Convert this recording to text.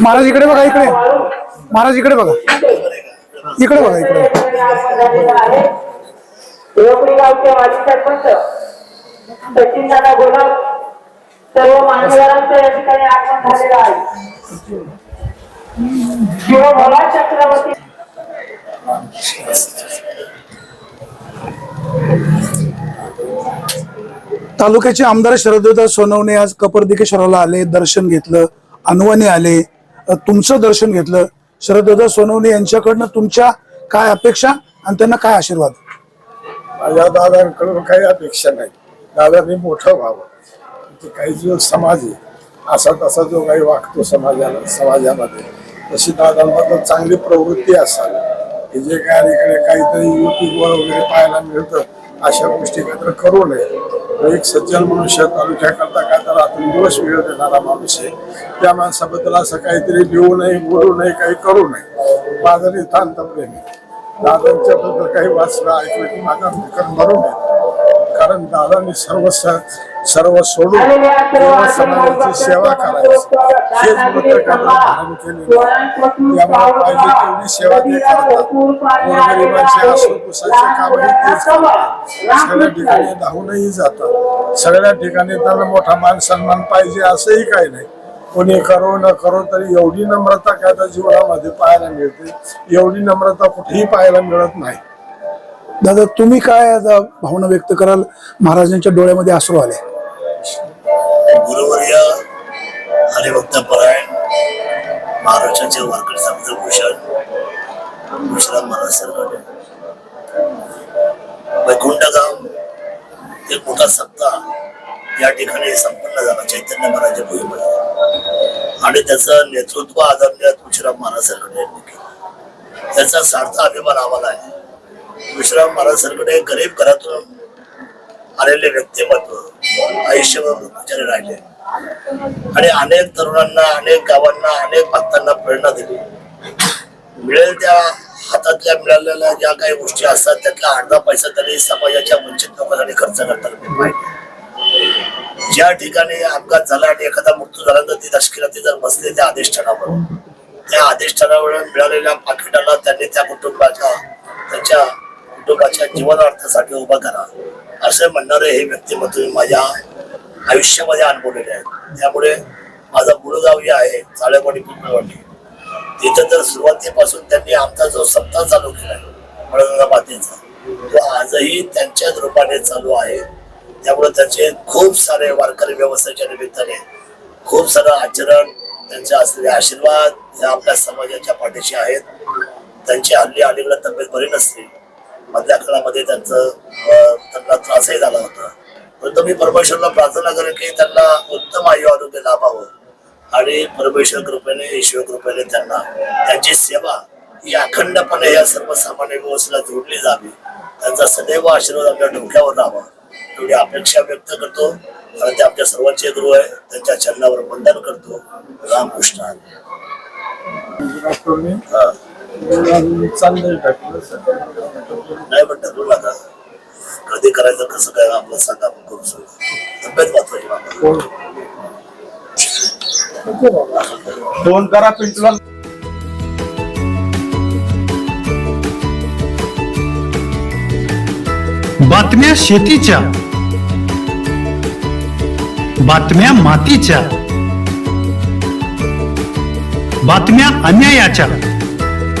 महाराज इकडे बघा इकडे. महाराज इकडे बघा. इकडे बघा इकडे. गावचे माजी सरपंच सचिन दादा गोलाब सर्व मान्यवरांचं या ठिकाणी आगमन झालेलं आहे. शिवभोला चक्रवर्ती तालुक्याचे आमदार शरददादा सोनवणे आज कपर्दिकेश्वराला आले दर्शन घेतलं अनवाने आले. तुमचं दर्शन घेतलं. शरददादा सोनवणे यांच्याकडनं तुमच्या काय अपेक्षा आणि त्यांना काय आशीर्वाद? माझ्या दादांकडून काही अपेक्षा नाही. दादांनी मोठं व्हावं. ते काही जो समाज आहे असा तसा जो काही वागतो समाजाला समाजामध्ये तशी दादांबद्दल चांगली प्रवृत्ती असावी. हे जे काय इकडे काहीतरी युट्यूबवर वगैरे पाहायला मिळतं अशा गोष्टी एकत्र करू नये. एक सज्जन मनुष्य तालुक्याकरता काय तर रात्री दिवस वेळ देणारा माणूस आहे. त्या माणसाबद्दल असं काहीतरी लिहू नये बोलू नये काही करू नये. माझं नितांत प्रेमी दादांच्याबद्दल काही वाचलं ऐकलं की माझा दुःख भरून कारण दादांनी सर्व स- सर्व सोडून केवळ समाजाची सेवा करायची. हेच मोठं धारण केलेलं त्यामुळे पाहिजे तेवढी सेवा ते करतात. गोरगरिबांची कामही तेच करतात. सगळ्या ठिकाणी धावूनही जातात. सगळ्या ठिकाणी त्यांना मोठा मान सन्मान पाहिजे असंही काही नाही. कोणी करो न करो तरी एवढी नम्रता काय त्या जीवनामध्ये पाहायला मिळते. एवढी नम्रता कुठेही पाहायला मिळत नाही. दादा तुम्ही काय आता भावना व्यक्त कराल? महाराजांच्या डोळ्यामध्ये असू आले. गुरुवर्य हरिभक्त परायण महाराजांचे वारकरी समज भूषण भूषण महाराज सरकार वैकुंठ गाव एक मोठा सत्ता या ठिकाणी संपन्न झाला. चैतन्य महाराज भुईमध्ये आणि त्याचं नेतृत्व आदरणीय तुळशीराम महाराज सरकार यांनी केलं. त्याचा सार्थ अभिमान आम्हाला आहे. विश्राम महाराज सरकडे गरीब घरातून आलेले व्यक्तिमत्व आयुष्यभर ब्रह्मचारी राहिले. आणि अनेक तरुणांना अनेक गावांना अनेक भक्तांना प्रेरणा दिली. मिळेल त्या हातातल्या मिळालेल्या ज्या काही गोष्टी असतात त्यातला अर्धा पैसा तरी समाजाच्या वंचित लोकांसाठी खर्च करताना पाहिजे ज्या ठिकाणी अपघात झाला आणि एखादा मृत्यू झाला तर ती दशकिराती जर बसले त्या अधिष्ठानावर. त्या अधिष्ठानावर मिळालेल्या पाकिटाला त्यांनी त्या कुटुंबाच्या त्याच्या कुटुंबाच्या जीवनार्थासाठी उभा करा. असे म्हणणारे हे व्यक्तिमत्व मी माझ्या आयुष्यामध्ये अनुभवलेले आहेत त्यामुळे माझा मुळगाव जे आहे चाळेवाडी पिंपळवाडी. तिथं तर सुरुवातीपासून त्यांनी आमचा जो सप्ताह चालू केला आहे मातेचा तो आजही त्यांच्याच रूपाने चालू आहे. त्यामुळे त्यांचे खूप सारे वारकरी व्यवसायाच्या निमित्ताने खूप सारं आचरण त्यांचे असलेले आशीर्वाद हे आपल्या समाजाच्या पाठीशी आहेत. त्यांची हल्ली अलीकडे तब्येत बरी नसते मधल्या काळामध्ये त्यांचं त्यांना त्रासही झाला होता. परंतु मी परमेश्वरला प्रार्थना करेन की त्यांना उत्तम आयु आरोग्य लाभावं आणि परमेश्वर कृपेने ईश्वर कृपेने त्यांना त्यांची सेवा ही अखंडपणे या सर्वसामान्य व्यवस्थेला जोडली जावी. त्यांचा सदैव आशीर्वाद आपल्या डोक्यावर राहावा. एवढी अपेक्षा व्यक्त करतो. आणि ते आमच्या सर्वांचे गुरु आहे. त्यांच्या चरणावर वंदन करतो. रामकृष्ण. हा. टाकलं नाही म्हणतात बोला का कधी करायचं कसं काय आपलं सांगा आपण करू शकतो तब्येत महत्वाची बाबा. फोन करा पिंटूला. बातम्या शेतीच्या. बातम्या मातीच्या. बातम्या अन्यायाच्या.